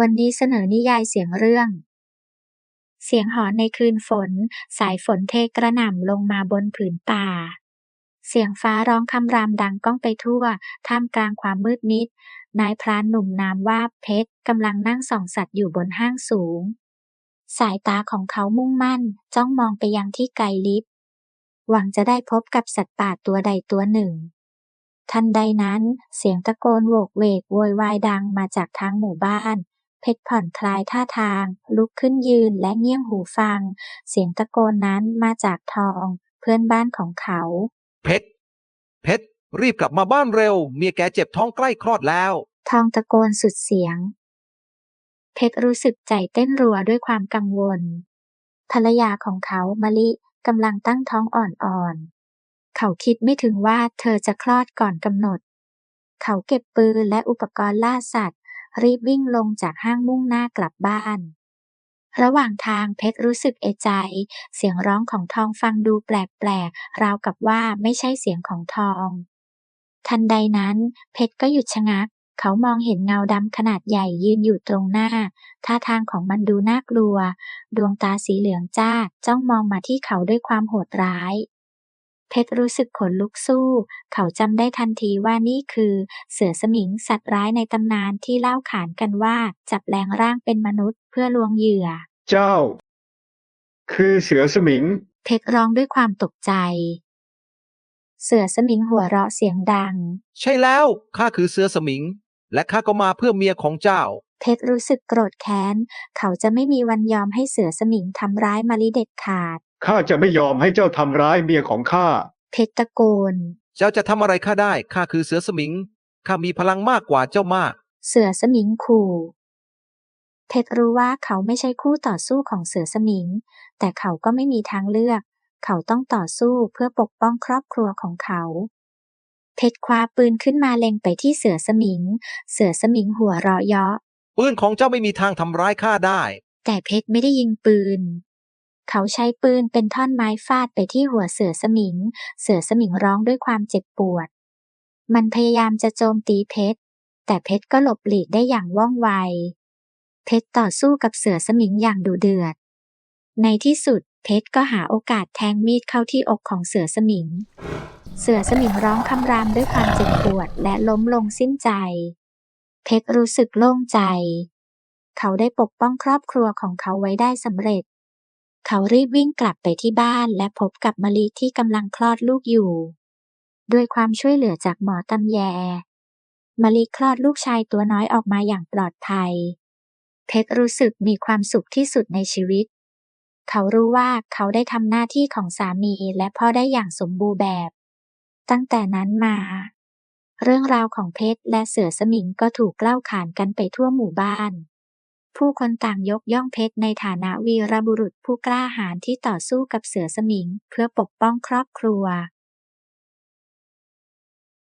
วันนี้เสนอนิยายเสียงเรื่อง เสียงหอนในคืนฝน สายฝนเทกระหน่ำลงมาบนผืนป่า เสียงฟ้าร้องคำรามดังก้องไปทั่ว ท่ามกลางความมืดมิด นายพรานหนุ่มนามว่าเพชรกำลังนั่งส่องสัตว์อยู่บนห้างสูง สายตาของเขามุ่งมั่น จ้องมองไปยังที่ไกลลิบ หวังจะได้พบกับสัตว์ป่าตัวใดตัวหนึ่งทันใดนั้นเสียงตะโกนโวกเวกโวยวายดังมาจากทางหมู่บ้าน เพชรผ่อนคลายท่าทาง ลุกขึ้นยืนและเงี่ยงหูฟัง เสียงตะโกนนั้นมาจากทอง เพื่อนบ้านของเขา เพชร เพชร รีบกลับมาบ้านเร็ว เมียแกเจ็บท้องใกล้คลอดแล้ว ทองตะโกนสุดเสียง เพชรรู้สึกใจเต้นรัวด้วยความกังวล ภรรยาของเขามะลิกำลังตั้งท้องอ่อนๆ เขาคิดไม่ถึงว่าเธอจะคลอดก่อนกำหนด เขาเก็บปืนและอุปกรณ์ล่าสัตว์ รีบวิ่งลงจากห้างมุ่งหน้ากลับบ้าน ระหว่างทางเพชรรู้สึกเอใจ เสียงร้องของทองฟังดูแปลกๆ ราวกับว่าไม่ใช่เสียงของทอง ทันใดนั้นเพชรก็หยุดชะงัก เขามองเห็นเงาดำขนาดใหญ่ยืนอยู่ตรงหน้า ท่าทางของมันดูน่ากลัว ดวงตาสีเหลืองจ้าจ้องมองมาที่เขาด้วยความโหดร้าย เพชรรู้สึกขนลุกสู้ เขาจำได้ทันทีว่านี่คือ เสือสมิงสัตว์ร้ายในตำนานที่เล่าขานกันว่าจับแปลงร่างเป็นมนุษย์เพื่อลวงเหยื่อ เจ้า คือเสือสมิง เพชรร้องด้วยความตกใจ เสือสมิงหัวเราะเสียงดัง ใช่แล้วข้าคือเสือสมิง และข้าก็มาเพื่อเมียของเจ้า เพชรรู้สึกโกรธแค้น เขาจะไม่มีวันยอมให้เสือสมิงทำร้ายมาลิเด็ดขาด ข้าจะไม่ยอมให้เจ้าทำร้ายเมียของข้า เพชรตะโกน เจ้าจะทำอะไรข้าได้ ข้าคือเสือสมิง ข้ามีพลังมากกว่าเจ้ามาก เสือสมิงขู่เพชรรู้ว่าเขาไม่ใช่คู่ต่อสู้ของเสือสมิง แต่เขาก็ไม่มีทางเลือก เขาต้องต่อสู้เพื่อปกป้องครอบครัวของเขา เพชรคว้าปืนขึ้นมาเล็งไปที่เสือสมิง เสือสมิงหัวเราะเยาะ ปืนของเจ้าไม่มีทางทำร้ายข้าได้ แต่เพชรไม่ได้ยิงปืน เขาใช้ปืนเป็นท่อนไม้ฟาดไปที่หัวเสือสมิง เสือสมิงร้องด้วยความเจ็บปวด มันพยายามจะโจมตีเพชร แต่เพชรก็หลบหลีกได้อย่างว่องไว เพชรต่อสู้กับเสือสมิงอย่างดุเดือด ในที่สุดเพชรก็หาโอกาสแทงมีดเข้าที่อกของเสือสมิง เสือสมิงร้องคำรามด้วยความเจ็บปวดและล้มลงสิ้นใจ เพชรรู้สึกโล่งใจ เขาได้ปกป้องครอบครัวของเขาไว้ได้สำเร็จ เขารีบวิ่งกลับไปที่บ้านและพบกับมะลิที่กำลังคลอดลูกอยู่ ด้วยความช่วยเหลือจากหมอตำแยมะลิคลอดลูกชายตัวน้อยออกมาอย่างปลอดภัย เพชรรู้สึกมีความสุขที่สุดในชีวิต เขารู้ว่าเขาได้ทำหน้าที่ของสามีและพ่อได้อย่างสมบูรณ์แบบ ตั้งแต่นั้นมา เรื่องราวของเพชรและเสือสมิงก็ถูกเล่าขานกันไปทั่วหมู่บ้าน ผู้คนต่างยกย่องเพชรในฐานะวีรบุรุษผู้กล้าหาญที่ต่อสู้กับเสือสมิงเพื่อปกป้องครอบครัว